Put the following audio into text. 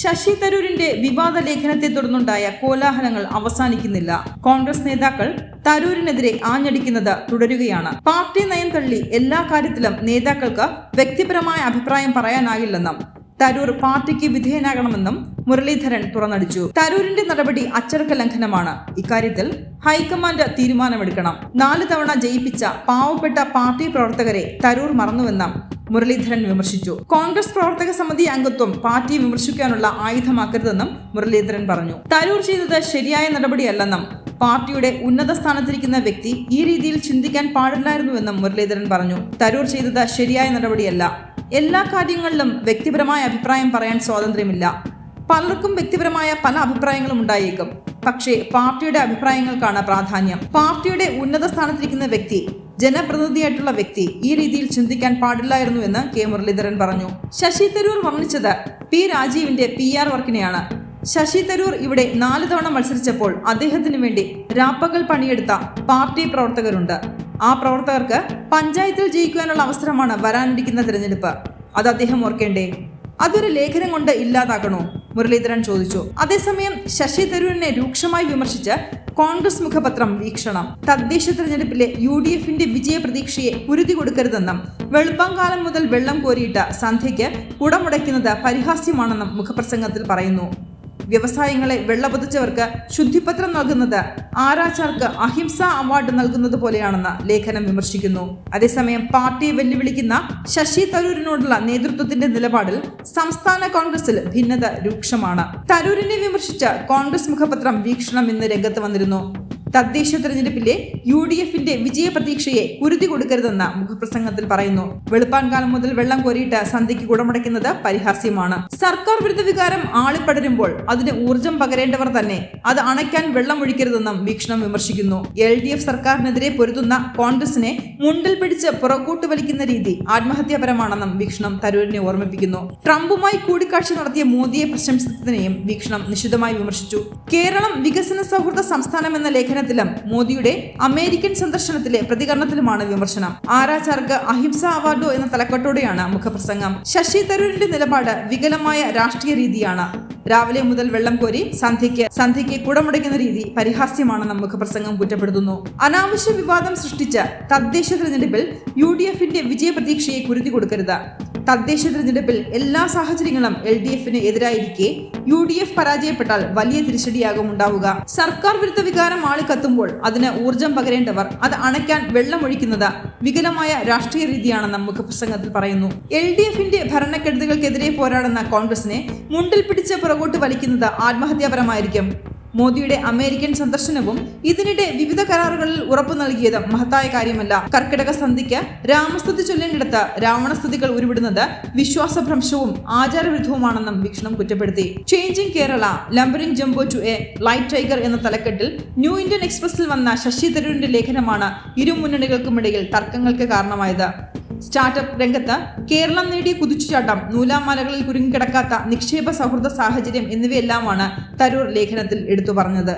ശശി തരൂരിന്റെ വിവാദ ലേഖനത്തെ തുടർന്നുണ്ടായ കോലാഹലങ്ങൾ അവസാനിക്കുന്നില്ല. കോൺഗ്രസ് നേതാക്കൾ തരൂരിനെതിരെ ആഞ്ഞടിക്കുന്നത് തുടരുകയാണ്. പാർട്ടി നയം തള്ളി എല്ലാ കാര്യത്തിലും നേതാക്കൾക്ക് വ്യക്തിപരമായ അഭിപ്രായം പറയാനാകില്ലെന്നും തരൂർ പാർട്ടിക്ക് വിധേയനാകണമെന്നും മുരളീധരൻ തുറന്നടിച്ചു. തരൂരിന്റെ നടപടി അച്ചടക്ക ലംഘനമാണ്. ഇക്കാര്യത്തിൽ ഹൈക്കമാൻഡ് തീരുമാനമെടുക്കണം. നാല് തവണ ജയിപ്പിച്ച പാവപ്പെട്ട പാർട്ടി പ്രവർത്തകരെ തരൂർ മറന്നുവെന്നും മുരളീധരൻ വിമർശിച്ചു. കോൺഗ്രസ് പ്രവർത്തക സമിതി അംഗത്വം പാർട്ടി വിമർശിക്കാനുള്ള ആയുധമാക്കരുതെന്നും മുരളീധരൻ പറഞ്ഞു. തരൂർ ചെയ്തത് ശരിയായ നടപടിയല്ലെന്നും പാർട്ടിയുടെ ഉന്നത സ്ഥാനത്തിരിക്കുന്ന വ്യക്തി ഈ രീതിയിൽ ചിന്തിക്കാൻ പാടില്ലായിരുന്നുവെന്നും മുരളീധരൻ പറഞ്ഞു. തരൂർ ചെയ്തത് ശരിയായ നടപടിയല്ല. എല്ലാ കാര്യങ്ങളിലും വ്യക്തിപരമായ അഭിപ്രായം പറയാൻ സ്വാതന്ത്ര്യമില്ല. പലർക്കും വ്യക്തിപരമായ പല അഭിപ്രായങ്ങളും ഉണ്ടായേക്കും. പക്ഷേ പാർട്ടിയുടെ അഭിപ്രായങ്ങൾക്കാണ് പ്രാധാന്യം. പാർട്ടിയുടെ ഉന്നത സ്ഥാനത്തിരിക്കുന്ന വ്യക്തി ജനപ്രതിനിധിയായിട്ടുള്ള വ്യക്തി ഈ രീതിയിൽ ചിന്തിക്കാൻ പാടില്ലായിരുന്നു എന്ന് കെ മുരളീധരൻ പറഞ്ഞു. ശശി തരൂർ വർണിച്ചത് പി രാജീവിന്റെ പി ആർ വർക്കിനെയാണ്. ശശി തരൂർ ഇവിടെ നാല് തവണ മത്സരിച്ചപ്പോൾ അദ്ദേഹത്തിന് വേണ്ടി രാപ്പകൽ പണിയെടുത്ത പാർട്ടി പ്രവർത്തകരുണ്ട്. ആ പ്രവർത്തകർക്ക് പഞ്ചായത്തിൽ ജയിക്കുവാനുള്ള അവസരമാണ് വരാനിരിക്കുന്ന തിരഞ്ഞെടുപ്പ്. അത് അദ്ദേഹം ഓർക്കേണ്ടേ? അതൊരു ലേഖനം കൊണ്ട് ഇല്ലാതാക്കണോ? മുരളീധരൻ ചോദിച്ചു. അതേസമയം ശശി തരൂരിനെ രൂക്ഷമായി വിമർശിച്ച് കോൺഗ്രസ് മുഖപത്രം വീക്ഷണം. തദ്ദേശ തെരഞ്ഞെടുപ്പിലെ യു ഡി എഫിന്റെ വിജയ പ്രതീക്ഷയെ കുരുതി കൊടുക്കരുതെന്നും വെളുപ്പാങ്കാലം മുതൽ വെള്ളം കോരിയിട്ട് സന്ധ്യയ്ക്ക് കുടമുടയ്ക്കുന്നത് പരിഹാസ്യമാണെന്നും മുഖപ്രസംഗത്തിൽ പറയുന്നു. വ്യവസായങ്ങളെ വെള്ളപൊതിച്ചവർക്ക് ശുദ്ധിപത്രം നൽകുന്നത് ആരാച്ചാർക്ക് അഹിംസ അവാർഡ് നൽകുന്നത് പോലെയാണെന്ന് ലേഖനം വിമർശിക്കുന്നു. അതേസമയം പാർട്ടിയെ വെല്ലുവിളിക്കുന്ന ശശി തരൂരിനോടുള്ള നേതൃത്വത്തിന്റെ നിലപാടിൽ സംസ്ഥാന കോൺഗ്രസിൽ ഭിന്നത രൂക്ഷമാണ്. തരൂരിനെ വിമർശിച്ച് കോൺഗ്രസ് മുഖപത്രം വീക്ഷണം ഇന്ന് രംഗത്ത് വന്നിരുന്നു. തദ്ദേശ തെരഞ്ഞെടുപ്പിലെ യു ഡി എഫിന്റെ വിജയ പ്രതീക്ഷയെ കുരുതി കൊടുക്കരുതെന്ന് മുഖപ്രസംഗത്തിൽ പറയുന്നു. വെളുപ്പാൻകാലം മുതൽ വെള്ളം കോരിയിട്ട് സന്ധ്യയ്ക്ക് കുടമുടയ്ക്കുന്നത് പരിഹാസ്യമാണ്. സർക്കാർ വിരുദ്ധ വികാരം ആളിപ്പടരുമ്പോൾ അതിന് ഊർജം പകരേണ്ടവർ തന്നെ അത് അണയ്ക്കാൻ വെള്ളം ഒഴിക്കരുതെന്നും വീക്ഷണം വിമർശിക്കുന്നു. എൽ ഡി എഫ് സർക്കാരിനെതിരെ പൊരുതുന്ന കോൺഗ്രസിനെ മുണ്ടിൽ പിടിച്ച് പുറകോട്ട് വലിക്കുന്ന രീതി ആത്മഹത്യാപരമാണെന്നും വീക്ഷണം തരൂരിനെ ഓർമ്മിപ്പിക്കുന്നു. ട്രംപുമായി കൂടിക്കാഴ്ച നടത്തിയ മോദിയെ പ്രശംസിച്ചതിനെയും വീക്ഷണം നിശിതമായി വിമർശിച്ചു. കേരളം വികസന സൗഹൃദ സംസ്ഥാനം എന്ന ലേഖനത്തിലും മോദിയുടെ അമേരിക്കൻ സന്ദർശനത്തിലെ പ്രതികരണത്തിലുമാണ് വിമർശനം. ആരാചാർക്ക് അഹിംസ അവാർഡോ എന്ന തലക്കെട്ടോടെയാണ് മുഖപ്രസംഗം. ശശി തരൂരിന്റെ നിലപാട് വികലമായ രാഷ്ട്രീയ രീതിയാണ്. രാവിലെ മുതൽ വെള്ളം കോരി സന്ധ്യയ്ക്ക് സന്ധ്യയ്ക്ക് കുടമുടയ്ക്കുന്ന രീതി പരിഹാസ്യമാണെന്ന് മുഖപ്രസംഗം കുറ്റപ്പെടുത്തുന്നു. അനാവശ്യ വിവാദം സൃഷ്ടിച്ച തദ്ദേശ തെരഞ്ഞെടുപ്പിൽ യു ഡി എഫിന്റെ വിജയ പ്രതീക്ഷയെ കുരുതി കൊടുക്കരുത്. തദ്ദേശ തെരഞ്ഞെടുപ്പിൽ എല്ലാ സാഹചര്യങ്ങളും എൽ ഡി എഫിന് എതിരായിരിക്കെ യു ഡി എഫ് പരാജയപ്പെട്ടാൽ വലിയ തിരിച്ചടിയാകും ഉണ്ടാവുക സർക്കാർ വിരുദ്ധ വികാരം ആളിക്കത്തുമ്പോൾ അതിന് ഊർജം പകരേണ്ടവർ അത് അണയ്ക്കാൻ വെള്ളമൊഴിക്കുന്നത് വികലമായ രാഷ്ട്രീയ രീതിയാണെന്ന് പ്രസംഗത്തിൽ പറയുന്നു. എൽ ഡി എഫിന്റെ ഭരണക്കെടുതികൾക്കെതിരെ പോരാടുന്ന കോൺഗ്രസിനെ മുണ്ടിൽ പിടിച്ച് പുറകോട്ട് വലിക്കുന്നത് ആത്മഹത്യാപരമായിരിക്കും. മോദിയുടെ അമേരിക്കൻ സന്ദർശനവും ഇതിനിടെ വിവിധ കരാറുകളിൽ ഉറപ്പു നൽകിയത് മഹത്തായ കാര്യമല്ല. കർക്കിടക സന്ധിക്ക് രാമസ്തുതി ചൊല്ലേണ്ടടുത്ത് രാവണസ്തുതികൾ ഉരുവിടുന്നത് വിശ്വാസഭ്രംശവും ആചാരവിരുദ്ധവുമാണെന്നും വീക്ഷണം കുറ്റപ്പെടുത്തി. Changing Kerala lumbering jumbo to a light tiger എന്ന തലക്കെട്ടിൽ ന്യൂ ഇന്ത്യൻ എക്സ്പ്രസിൽ വന്ന ശശി തരൂരിന്റെ ലേഖനമാണ് ഇരു മുന്നണികൾക്കുമിടയിൽ തർക്കങ്ങൾക്ക് കാരണമായത്. സ്റ്റാർട്ടപ്പ് രംഗത്ത് കേരളം നേടിയ കുതിച്ചുചാട്ടം നൂലാമാലകളിൽ കുരുങ്ങിക്കിടക്കാത്ത നിക്ഷേപ സൗഹൃദ സാഹചര്യം എന്നിവയെല്ലാമാണ് തരൂർ ലേഖനത്തിൽ എടുത്തു പറഞ്ഞത്.